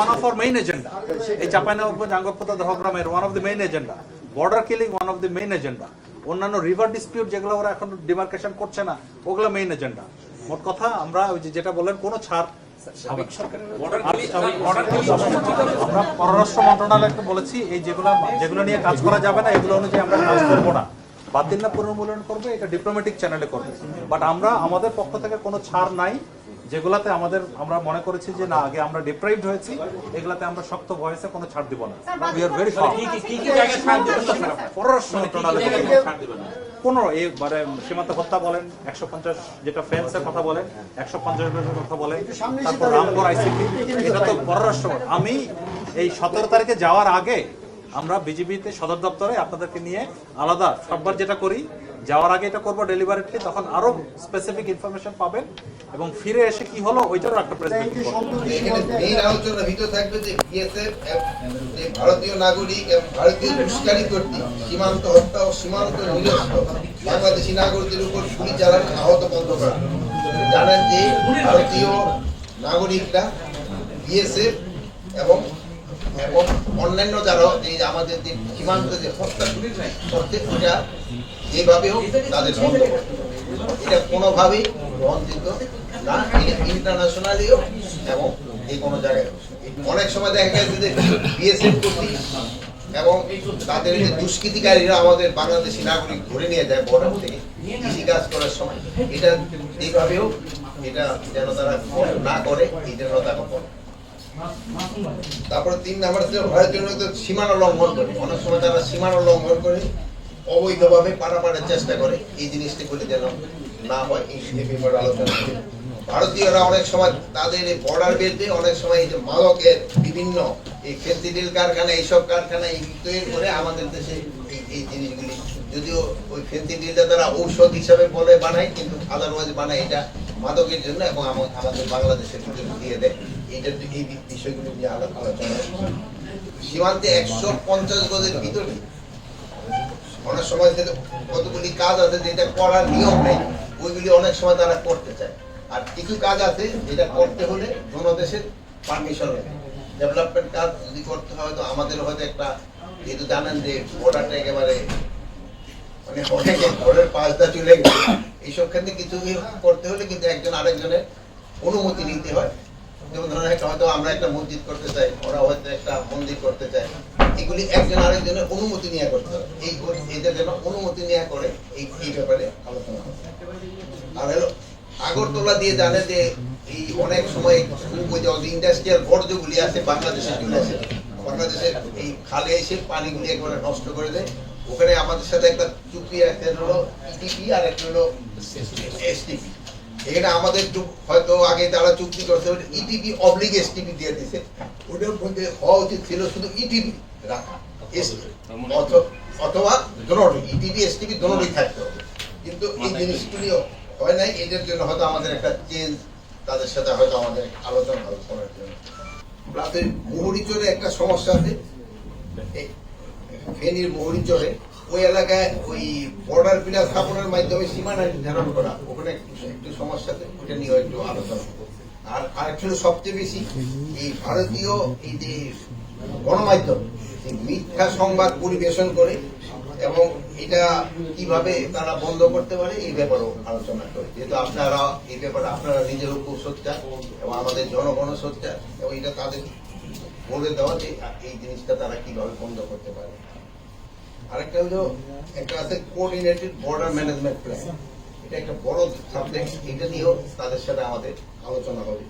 one of our main agenda. Chapainawabganj Angarpota দহগ্রামের one of the main agenda border killing one of the main agenda অন্যান্য river dispute যেগুলো ওরা এখন demarcation করছে না ওগুলো main agenda মোট কথা আমরা ওই যে যেটা বললেন কোনো ছাড় আমরা পররাষ্ট্র মন্ত্রণালয়কে বলেছি এই যেগুলো যেগুলো নিয়ে কাজ করা যাবে না এগুলো অনুযায়ী আমরা কাজ করব না। বাতিল না পুনর্মূল্যায়ন করবে এটা ডিপ্লোম্যাটিক চ্যানেলে করবে। বাট আমরা আমাদের পক্ষ থেকে কোনো ছাড় নাই যেগুলাতে আমাদের আমরা মনে করেছি যে না আগে আমরা ডিপ্রাইভড হয়েছি এগুলাতে আমরা শক্ত ভয়েসে কোনো ছাড় দিব না। We are very? পররাষ্ট্র মন্ত্রণালয়? পনেরো এই মানে সীমান্ত হত্যা বলেন একশো পঞ্চাশ যেটা ফেন্সের কথা বলেন একশো পঞ্চাশ কথা বলেন তারপর রামপুর আইসিপি এটা তো পররাষ্ট্র। আমি এই সতেরো তারিখে যাওয়ার আগে আমরা বিজিবিতে সদর দপ্তরে আপনাদেরকে নিয়ে আলাদা সববার যেটা করি যাওয়ার আগে এটা করব ডেলিভারিটলি তখন আরও স্পেসিফিক ইনফরমেশন পাবেন এবং ফিরে এসে কি হলো ওইটারও একটা প্রেস মেইন ভিতর থাকবে যে বিএসএফ যে ভারতীয় নাগরিক এবং ভারতীয় দুষ্কারী কর্তৃক সীমান্ত হত্যা ও সীমান্ত নিরস্ত বাংলাদেশি নাগরিকদের উপর গুলি চালানো আহত বন্ধ করা জানেন যে ভারতীয় নাগরিকরা বিএসএফ এবং এবং অন্যান্য যারা যে আমাদের যে যে ওটা যেভাবে হোক তাদের বন্ধ করতে এটা কোনোভাবেই না এবং যে কোনো জায়গায় অনেক সময় দেখা গেছে যে বিএসএফ এবং তাদের যে দুষ্কৃতিকারীরা আমাদের বাংলাদেশি নাগরিক ধরে নিয়ে যায় বর্ডার থেকে, কৃষি কাজ করার সময়, এটা হোক, এটা যেন তারা না করে, এই জন্য তারা করে। তারপরে তিন নাম্বার হচ্ছে ভারতীয় নাগরিকদের সীমানা লঙ্ঘন করে। অনেক সময় তারা সীমানা লঙ্ঘন করে, অবৈধভাবে পারাপারের চেষ্টা করে। এই জিনিসটি করে যেন না হয়, এই ব্যাপারে আলোচনা। ভারতীয়রা অনেক সময় তাদের এই বর্ডার বেল্টে অনেক সময় এই যে মাদকের বিভিন্ন এই ফেন্সিডিল কারখানা, এইসব কারখানা, এই তৈরি করে আমাদের দেশে এই এই জিনিসগুলি। যদিও ওই ফেন্সিডিলটা তারা ঔষধ হিসাবে বলে বানায়, কিন্তু আদারওয়াইজ বানায় এটা মাদকের জন্য এবং আমাদের বাংলাদেশের ভিতরে দিয়ে দেয়। এই বিষয়গুলো নিয়ে আলো- আলোচনা সীমান্তে একশো পঞ্চাশ গজের ভিতরে। অনেক সময় কতগুলি কাজ আছে যেটা করার নিয়ম নেই, ওইগুলি অনেক সময় তারা করতে চায়। আর কিছু কাজ আছে যেটা করতে হলে ডেভেলপমেন্ট কাজ যদি করতে হয় তো আমাদের হয়তো একটা, যেহেতু জানেন যে বর্ডারটা একেবারে মানে অনেকে ঘরের চলে গেছে। এইসব ক্ষেত্রে কিছু করতে হলে কিন্তু একজন আরেকজনের অনুমতি নিতে হয়। যেমন ধরেন একটা হয়তো আমরা একটা করতে চাই, ওরা হয়তো একটা মন্দির করতে চায়। এগুলি একজন আরেকজনের অনুমতি নিয়ে করতে হবে। অনুমতি নিয়ে করে এই ব্যাপারে আর আগরতলা দিয়ে জানে যে এই অনেক সময় ইন্ডাস্ট্রিয়াল বর্জ্যগুলি আছে, বাংলাদেশে চলে আসে। বাংলাদেশের এই খালে এসে পানিগুলি একবারে নষ্ট করে দেয়। ওখানে আমাদের সাথে একটা চুক্তি একটা হলো ইটিপি আর একটা হলো এসটিপি এখানে আমাদের হয়তো আগে তারা চুক্তি করছে ইটিপি অবলিগ এসটিপি দিয়ে দিছে। ওটার মধ্যে হওয়া উচিত ছিল শুধু ইটিপি রাখা। STP অথ- অথবা দোনোটি ইটিপি এসটিপি দোনোটি থাকতে হবে। কিন্তু এই জিনিসগুলি হয় নাই এদের জন্য হয়তো আমাদের একটা চেঞ্জ তাদের সাথে হয়তো আমাদের আলোচনা হবে করার জন্য। রাতে মুহুরিচরে একটা সমস্যা আছে। ফেনীর মুহুরিচরে ওই এলাকায় ওই বর্ডার পিলার স্থাপনের মাধ্যমে সীমানা নির্ধারণ করা, ওখানে একটু সমস্যা ওটা নিয়ে একটু আলোচনা। আর আরেকটা সবচেয়ে বেশি, এই ভারতীয় এই যে গণমাধ্যম মিথ্যা সংবাদ পরিবেশন করে এবং এটা কীভাবে তারা বন্ধ করতে পারে, এই ব্যাপারেও আলোচনা করে যেহেতু আপনারা, এই ব্যাপারে আপনারা নিজের উপর সোচ্চার এবং আমাদের জনগণ সোচ্চার, এবং এটা তাদের বলে দেওয়া যে এই জিনিসটা তারা কীভাবে বন্ধ করতে পারে আরেকটা হলো একটা আছে কোঅর্ডিনেটেড বর্ডার ম্যানেজমেন্ট প্ল্যান এটা একটা বড় সাবজেক্ট এটা নিয়েও তাদের সাথে আমাদের আলোচনা হবে।